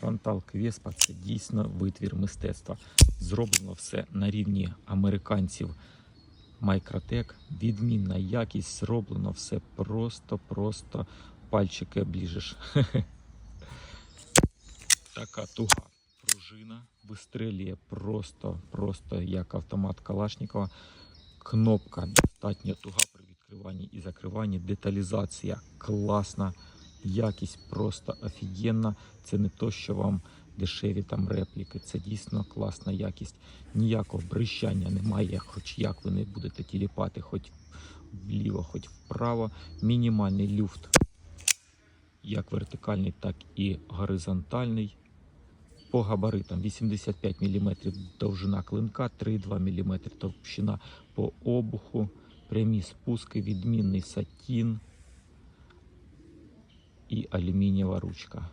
Фронталка Веспа це дійсно витвір мистецтва. Зроблено все на рівні американців Microtech. Відмінна якість, зроблено все просто-просто пальчики обліжеш. Така туга пружина вистрелює просто, просто як автомат Калашникова. Кнопка достатньо туга при відкриванні і закриванні. Деталізація класна, якість просто офігенна. Це не то, що вам дешеві там репліки. Це дійсно класна якість. Ніякого брищання немає, хоч як ви не будете тіліпати, хоч вліво, хоч вправо. Мінімальний люфт, як вертикальний, так і горизонтальний. По габаритам 85 мм довжина клинка, 3,2 мм товщина по обуху, прямі спуски, відмінний сатін і алюмінієва ручка.